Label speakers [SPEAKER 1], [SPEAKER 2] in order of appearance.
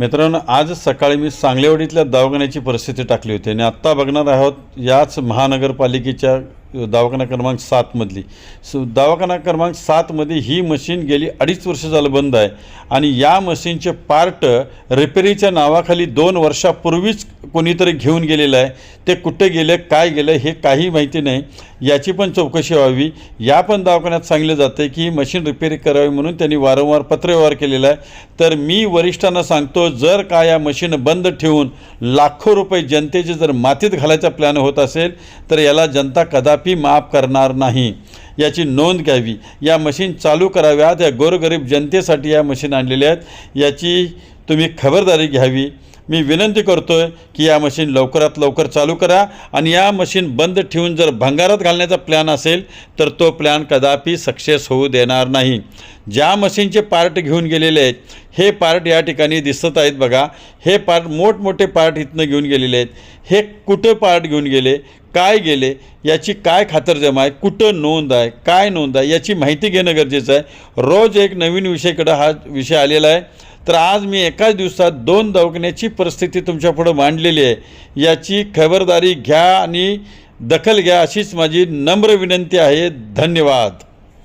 [SPEAKER 1] मित्रांनो आज सकाळी मी सांगलेवाडीतल्या दवाखान्याची परिस्थिती टाकली होती आणि आत्ता बघणार आहोत याच महानगरपालिकेच्या दवाखाना क्रमांक सातमधली सो दवाखाना क्रमांक सातमध्ये ही मशीन गेली अडीच वर्ष झालं बंद आहे. आणि या मशीनचे पार्ट रिपेरीच्या नावाखाली दोन वर्षापूर्वीच कोणीतरी घेऊन गेलेलं आहे. ते कुठे गेलं काय गेलं हे काही माहिती नाही. याची पण चौकशी व्हावी. या पण दवाखान्यात सांगितलं जातं की ही मशीन रिपेरी करावी म्हणून त्यांनी वारंवार पत्रव्यवहार केलेला आहे. तर मी वरिष्ठांना सांगतो जर का या मशीन बंद ठेवून लाखो रुपये जनतेचे जर मातीत घालायचा प्लॅन होत असेल तर याला जनता कदापि माफ करणार नाही. याची नोंद घ्यावी. या मशीन चालू कराव्यात. या गोरगरीब जनतेसाठी या मशीन आणलेल्या आहेत. याची तुम्ही खबरदारी घ्यावी. मी विनंती करतो आहे की या मशीन लवकरात लवकर चालू करा आणि या मशीन बंद ठेवून जर भंगारात घालण्याचा प्लॅन असेल तर तो प्लॅन कदापि सक्सेस होऊ देणार नाही. ज्या मशीनचे पार्ट घेऊन गेलेले आहेत हे पार्ट या ठिकाणी दिसत आहेत बघा. हे पार्ट मोठमोठे पार्ट इथनं घेऊन गेलेले आहेत. हे कुठं पार्ट घेऊन गेले काय गेले याची काय खातरजमा आहे कुठं नोंद आहे काय नोंद आहे याची माहिती घेणं गरजेचं आहे. रोज एक नवीन विषयकडं हा विषय आलेला आहे. तर आज मी एकाच दिवसात दोन दवाखान्याची परिस्थिती तुमच्यापुढं मांडलेली आहे. याची खबरदारी घ्या आणि दखल घ्या अशीच माझी नम्र विनंती आहे. धन्यवाद.